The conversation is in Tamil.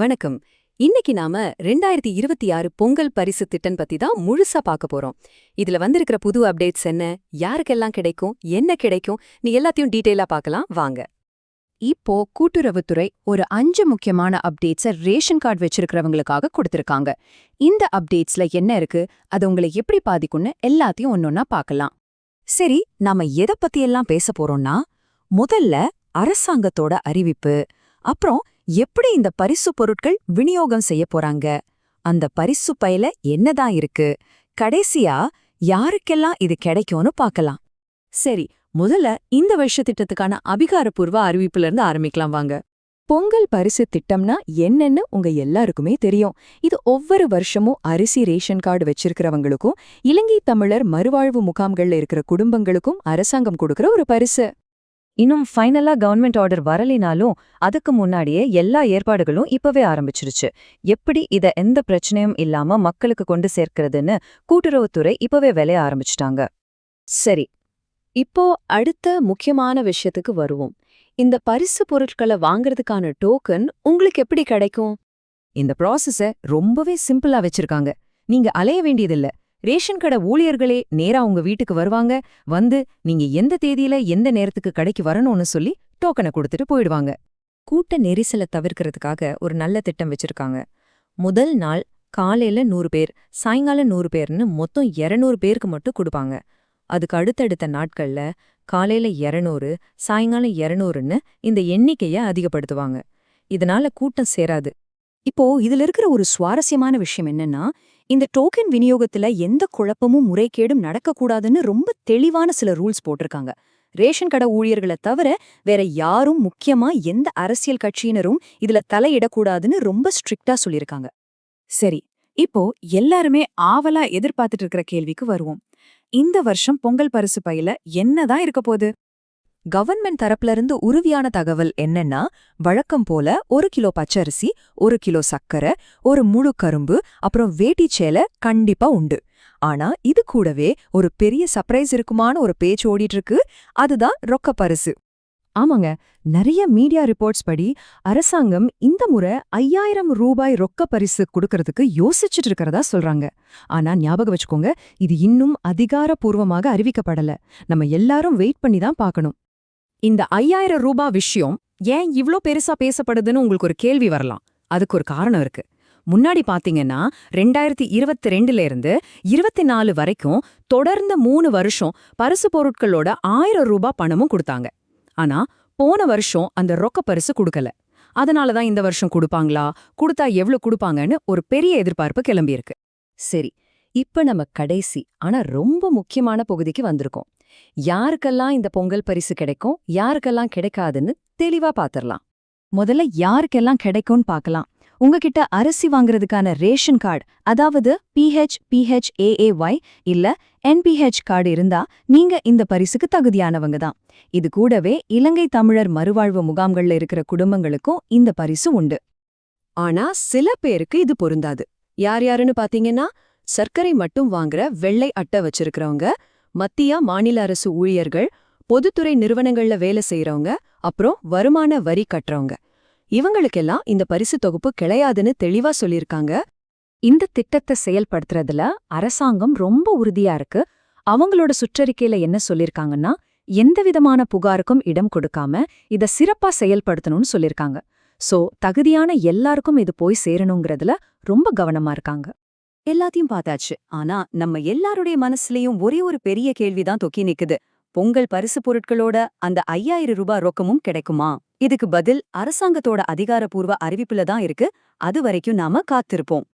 வணக்கம். இன்னைக்கு நாம ரெண்டாயிரத்தி இருபத்தி ஆறு பொங்கல் பரிசு திட்டம் பத்தி தான் முழுசா பார்க்க போறோம். இதுல வந்திருக்கிற புது அப்டேட்ஸ் என்ன யாருக்கெல்லாம் கிடைக்கும் என்ன கிடைக்கும் நீ எல்லாத்தையும் டீட்டெயிலா பார்க்கலாம் வாங்க. இப்போ கூட்டுறவுத்துறை ஒரு அஞ்சு முக்கியமான அப்டேட்ஸை ரேஷன் கார்டு வச்சிருக்கிறவங்களுக்காக கொடுத்திருக்காங்க. இந்த அப்டேட்ஸ்ல என்ன இருக்கு அது உங்களை எப்படி பாதிக்கும்னு எல்லாத்தையும் ஒன்னொன்னா பார்க்கலாம். சரி நாம எத பத்தியெல்லாம் பேச போறோம்னா முதல்ல அரசாங்கத்தோட அறிவிப்பு அப்புறம் எப்படி இந்த பரிசு பொருட்கள் விநியோகம் செய்ய போறாங்க? அந்த பரிசு பையில என்னதான் இருக்கு? கடைசியா யாருக்கெல்லாம் இது கிடைக்கும்னு பார்க்கலாம். சரி முதல்ல இந்த வருஷ திட்டத்துக்கான அதிகாரப்பூர்வ அறிவிப்புல இருந்து ஆரம்பிக்கலாம் வாங்க. பொங்கல் பரிசு திட்டம்னா என்னன்னு உங்க எல்லாருக்குமே தெரியும். இது ஒவ்வொரு வருஷமும் அரிசி ரேஷன் கார்டு வச்சிருக்கிறவங்களுக்கும் இலங்கை தமிழர் மறுவாழ்வு முகாம்கள்ல இருக்கிற குடும்பங்களுக்கும் அரசாங்கம் கொடுக்கிற ஒரு பரிசு. இன்னும் ஃபைனலா கவர்மெண்ட் ஆர்டர் வரலினாலும் அதுக்கு முன்னாடியே எல்லா ஏற்பாடுகளும் இப்பவே ஆரம்பிச்சிருச்சு. எப்படி இத எந்த பிரச்சனையும் இல்லாம மக்களுக்கு கொண்டு சேர்க்கிறதுன்னு கூட்டுறவுத்துறை இப்பவே விளைய ஆரம்பிச்சிட்டாங்க. சரி இப்போ அடுத்த முக்கியமான விஷயத்துக்கு வருவோம். இந்த பரிசு பொருட்களை வாங்குறதுக்கான டோக்கன் உங்களுக்கு எப்படி கிடைக்கும்? இந்த ப்ராசஸ ரொம்பவே சிம்பிளா வச்சிருக்காங்க. நீங்க அலைய வேண்டியதில்ல. ரேஷன் கடை ஊழியர்களே நேரா உங்க வீட்டுக்கு வருவாங்க. வந்து நீங்க எந்த தேதியில எந்த நேரத்துக்கு கடைக்கு வரணும்னு சொல்லி டோக்கனை கொடுத்துட்டு போயிடுவாங்க. கூட்ட நெரிசலை தவிர்க்கிறதுக்காக ஒரு நல்ல திட்டம் வச்சிருக்காங்க. முதல் நாள் காலையில நூறு பேர் சாயங்காலம் நூறு பேர்னு மொத்தம் 200 பேருக்கு மட்டும் கொடுப்பாங்க. அதுக்கு அடுத்தடுத்த நாட்கள்ல காலையில 200 சாயங்காலம் 200ன்னு இந்த எண்ணிக்கைய அதிகப்படுத்துவாங்க. இதனால கூட்டம் சேராது. இப்போ இதுல இருக்கிற ஒரு சுவாரஸ்யமான விஷயம் என்னன்னா இந்த டோக்கன் விநியோகத்துல எந்த குழப்பமும் முறைகேடும் நடக்கக்கூடாதுன்னு ரொம்ப தெளிவான சில ரூல்ஸ் போட்டிருக்காங்க. ரேஷன் கடை ஊழியர்களை தவிர வேற யாரும் முக்கியமா எந்த அரசியல் கட்சியினரும் இதுல தலையிடக்கூடாதுன்னு ரொம்ப ஸ்ட்ரிக்டா சொல்லியிருக்காங்க. சரி இப்போ எல்லாருமே ஆவலா எதிர்பார்த்துட்டு இருக்கிற கேள்விக்கு வருவோம். இந்த வருஷம் பொங்கல் பரிசு பையில என்னதான் இருக்க போகுது? கவர்மெண்ட் தரப்புல இருந்து உறுதியான தகவல் என்னன்னா வழக்கம் போல ஒரு கிலோ பச்சரிசி ஒரு கிலோ சக்கரை ஒரு முழு கரும்பு அப்புறம் வேட்டி சேலை கண்டிப்பா உண்டு. ஆனா இது கூடவே ஒரு பெரிய சர்ப்ரைஸ் இருக்குமான ஒரு பேச்சு ஓடிட்டு இருக்கு அதுதான் ரொக்க பரிசு. ஆமாங்க. நிறைய மீடியா ரிப்போர்ட்ஸ் படி அரசாங்கம் இந்த முறை ஐயாயிரம் ரூபாய் ரொக்க பரிசு கொடுக்கறதுக்கு யோசிச்சுட்டு இருக்கிறதா சொல்றாங்க. ஆனா ஞாபகம் வச்சுக்கோங்க இது இன்னும் அதிகாரப்பூர்வமாக அறிவிக்கப்படல. நம்ம எல்லாரும் வெயிட் பண்ணி தான் பார்க்கணும். இந்த ஐயாயிரம் ரூபா விஷயம் ஏன் இவ்ளோ பெருசா பேசப்படுதுன்னு உங்களுக்கு ஒரு கேள்வி வரலாம். அதுக்கு ஒரு காரணம் இருக்கு. முன்னாடி பாத்தீங்கன்னா ரெண்டாயிரத்தி இருபத்தி ரெண்டுல இருந்து இருபத்தி நாலு வரைக்கும் தொடர்ந்து மூணு வருஷம் பரிசு பொருட்களோட ஆயிரம் ரூபாய் பணமும் கொடுத்தாங்க. ஆனா போன வருஷம் அந்த ரொக்க பரிசு கொடுக்கல. அதனால தான் இந்த வருஷம் கொடுப்பாங்களா? கொடுத்தா எவ்வளவு கொடுப்பாங்கன்னு ஒரு பெரிய எதிர்பார்ப்பு கிளம்பியிருக்கு. சரி இப்ப நம்ம கடைசி ஆனா ரொம்ப முக்கியமான பகுதிக்கு வந்திருக்கோம். யாருக்கெல்லாம் இந்த பொங்கல் பரிசு கிடைக்கும் யாருக்கெல்லாம் கிடைக்காதுன்னு தெளிவா பாத்திரலாம். முதல்ல யாருக்கெல்லாம் கிடைக்கும்னு பார்க்கலாம் உங்ககிட்ட அரிசி வாங்குறதுக்கான ரேஷன் கார்டு அதாவது பிஹெச் பிஹெச் ஏஏஒய் இல்ல என்பிஹெச் கார்டு இருந்தா நீங்க இந்த பரிசுக்கு தகுதியானவங்க தான். இது கூடவே இலங்கை தமிழர் மறுவாழ்வு முகாம்கள்ல இருக்கிற குடும்பங்களுக்கும் இந்த பரிசு உண்டு. ஆனா சில பேருக்கு இது பொருந்தாது. யார் யாருன்னு பாத்தீங்கன்னா சர்க்கரை மட்டும் வாங்குற வெள்ளை அட்டை வச்சிருக்கிறவங்க மத்திய மாநில அரசு ஊழியர்கள் பொதுத்துறை நிறுவனங்கள்ல வேலை செய்யறவங்க அப்புறம் வருமான வரி கட்டுறவங்க இவங்களுக்கெல்லாம் இந்த பரிசு தொகுப்பு கிடையாதுன்னு தெளிவா சொல்லியிருக்காங்க இந்த திட்டத்தை செயல்படுத்துறதுல அரசாங்கம் ரொம்ப உறுதியா இருக்கு. அவங்களோட சுற்றறிக்கையில என்ன சொல்லிருக்காங்கன்னா எந்தவிதமான புகாருக்கும் இடம் கொடுக்காம இத சிறப்பா செயல்படுத்தணும்னு சொல்லிருக்காங்க. சோ தகுதியான எல்லாருக்கும் இது போய் சேரணுங்கிறதுல ரொம்ப கவனமா இருக்காங்க. எல்லாத்தையும் பார்த்தாச்சு. ஆனா நம்ம எல்லாருடைய மனசுலயும் ஒரே ஒரு பெரிய கேள்விதான் தொக்கி நிக்குது. பொங்கல் பரிசு பொருட்களோட அந்த ஐயாயிரம் ரூபாய் ரொக்கமும் கிடைக்குமா? இதுக்கு பதில் அரசாங்கத்தோட அதிகாரப்பூர்வ அறிவிப்புல தான் இருக்கு. அது வரைக்கும் நாம காத்திருப்போம்.